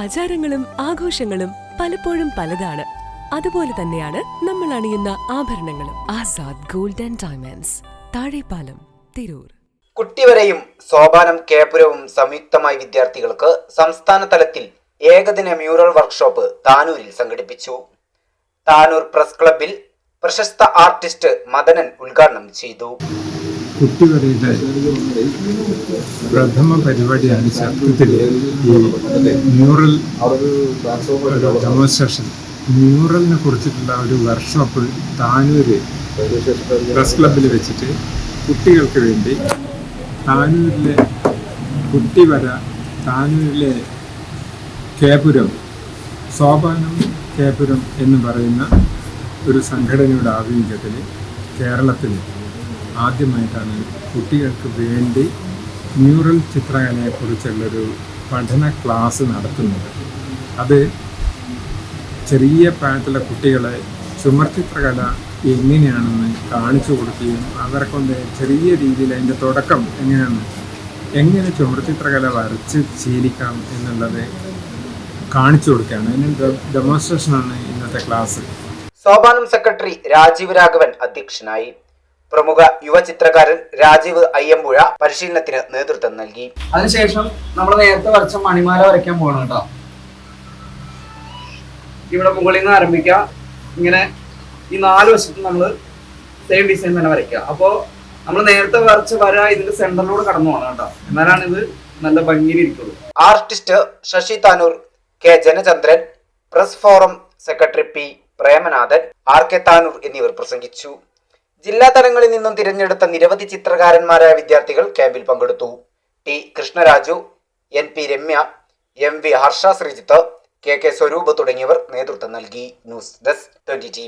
ആചാരങ്ങളും ആഘോഷങ്ങളും പലപ്പോഴും പലതാണ്. അതുപോലെ തന്നെയാണ് നമ്മൾ അണിയുന്ന ആഭരണങ്ങളും. Azad golden diamonds. Thazhepalam Tirur. കുട്ടിവരെയും സോപാനം കേപുരവും സംയുക്തമായി വിദ്യാർത്ഥികൾക്ക് സംസ്ഥാന തലത്തിൽ ഏകദിന മ്യൂറൽ വർക്ക്ഷോപ്പ് താനൂരിൽ സംഘടിപ്പിച്ചു. താനൂർ പ്രസ് ക്ലബിൽ പ്രശസ്ത ആർട്ടിസ്റ്റ് മദനൻ ഉദ്ഘാടനം ചെയ്തു. കുട്ടികളുടെ പ്രഥമ പരിപാടിയാണ് ശബ്ദത്തിൽ ഈ ന്യൂറൽ ഡെമോൺസ്ട്രേഷൻ. ന്യൂറലിനെ കുറിച്ചിട്ടുള്ള ഒരു വർക്ക്ഷോപ്പ് താനൂര് പ്രസ് ക്ലബിൽ വെച്ചിട്ട് കുട്ടികൾക്ക് വേണ്ടി താനൂരിലെ കുട്ടിവര താനൂരിലെ കേപുരം സോപാനം കേപുരം എന്ന് പറയുന്ന ഒരു സംഘടനയുടെ ആഭിമുഖ്യത്തിൽ കേരളത്തിൽ ആദ്യമായിട്ടാണ് കുട്ടികൾക്ക് വേണ്ടി മ്യൂറൽ ചിത്രകലയെക്കുറിച്ചുള്ളൊരു പഠന ക്ലാസ് നടത്തുന്നത്. അത് ചെറിയ പ്രായത്തിലുള്ള കുട്ടികളെ ചുമർചിത്രകല എങ്ങനെയാണെന്ന് കാണിച്ചു കൊടുക്കുകയും അവരെ കൊണ്ട് ചെറിയ രീതിയിൽ അതിന്റെ തുടക്കം എങ്ങനെയാണ് എങ്ങനെ ചുമർചിത്രകല വരച്ച് ശീലിക്കാം എന്നുള്ളത് കാണിച്ചു കൊടുക്കുകയാണ്. അതിന് ഡെമോൺസ്ട്രേഷനാണ് ഇന്നത്തെ ക്ലാസ്. സോപാനം സെക്രട്ടറി രാജീവ് രാഘവൻ അധ്യക്ഷനായി. പ്രമുഖ യുവ ചിത്രകാരൻ രാജീവ് അയ്യമ്പുഴ പരിശീലനത്തിന് നേതൃത്വം നൽകി. അതിനുശേഷം നമ്മൾ നേരത്തെ വരച്ച മണിമാല വരയ്ക്കാൻ പോകണം കേട്ടോ. ഇവിടെ മുകളിൽ നിന്ന് ആരംഭിക്കാം. ഇങ്ങനെ ഈ നാല് വശത്തും നമ്മൾ സെയിം ഡിസൈൻ തന്നെ വരയ്ക്കുക. അപ്പോൾ നമ്മൾ നേരത്തെ വരച്ച വര ഇതിന്റെ സെന്ററിലൂടെ കടന്നു പോകണം കേട്ടോ. എന്നാലാണ് ഇത് നല്ല ഭംഗിയിൽ ഇരിക്കുള്ളൂ. Artist Sasi Tanur K Janachandran press forum secretary P Premanathan R K Tanur എന്നിവർ പ്രസംഗിച്ചു. ജില്ലാ തലങ്ങളിൽ നിന്നും തിരഞ്ഞെടുത്ത നിരവധി ചിത്രകാരന്മാരായ വിദ്യാർത്ഥികൾ ക്യാമ്പിൽ പങ്കെടുത്തു. T Krishnaraju N P Ramya M V Harsha Sreejith K K Swaroop തുടങ്ങിയവർ നേതൃത്വം നൽകി. News desk twenty T